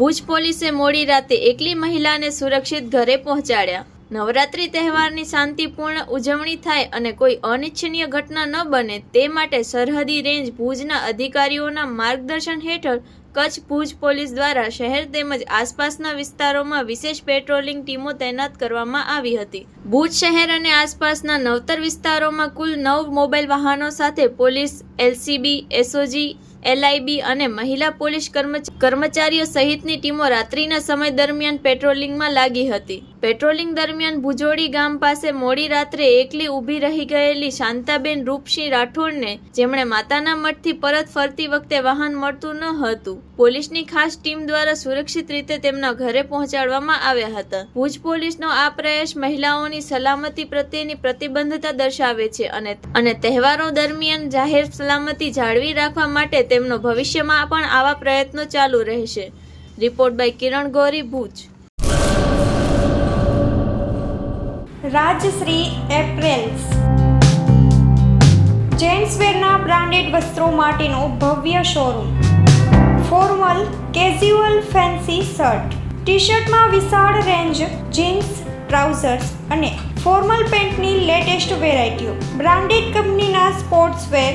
ભુજ પોલીસે મોડી રાતે એકલી મહિલાને સુરક્ષિત ઘરે પહોંચાડ્યા. નવરાત્રી તહેવારની શાંતિપૂર્ણ ઉજવણી થાય અને કોઈ અનિચ્છનીય ઘટના ન બને તે માટે સરહદી રેન્જ ભુજના અધિકારીઓના માર્ગદર્શન હેઠળ કચ્છ ભુજ પોલીસ દ્વારા શહેર તેમજ આસપાસના વિસ્તારોમાં વિશેષ પેટ્રોલિંગ ટીમો તૈનાત કરવામાં આવી હતી. ભુજ શહેર અને આસપાસના નવતર વિસ્તારોમાં કુલ નવ મોબાઈલ વાહનો સાથે પોલીસ, એલસીબી, એસઓજી એલઆઈબી અને મહિલા પોલીસ કર્મચ- કર્મચારીઓ સહિતની ટીમો રાત્રિના સમય દરમિયાન પેટ્રોલિંગમાં લાગી હતી. પેટ્રોલિંગ દરમિયાન ભુજોડી ગામ પાસે મોડી રાત્રે એકલી ઊભી રહી ગયેલી શાંતાબેન રૂપસિંહ રાઠોડને જેમણે માતાના મઠથી પરત ફરતી વખતે વાહન મળતું ન હતું. પોલીસની ખાસ ટીમ દ્વારા સુરક્ષિત રીતે તેમના ઘરે પહોંચાડવામાં આવ્યા હતા. ભુજ પોલીસનો આ પ્રયાસ મહિલાઓની સલામતી પ્રત્યેની પ્રતિબદ્ધતા દર્શાવે છે અને અને તહેવારો દરમિયાન જાહેર સલામતી જાળવી રાખવા માટે તેમનો ભવિષ્યમાં પણ આવા પ્રયત્નો ચાલુ રહેશે. Report by Kiran Gauri, Bhuj. Rajshree apparels. જેન્ટ્સવેરના branded વસ્ત્રો માટેનો ભવ્ય showroom. Formal casual fancy shirt. T શર્ટમાં વિશાળ રેન્જ જીન્સ, ટ્રાઉઝર્સ અને ફોર્મલ પેન્ટની લેટેસ્ટ વેરાયટીઓ. બ્રાન્ડેડ કંપનીના સ્પોર્ટ્સવેર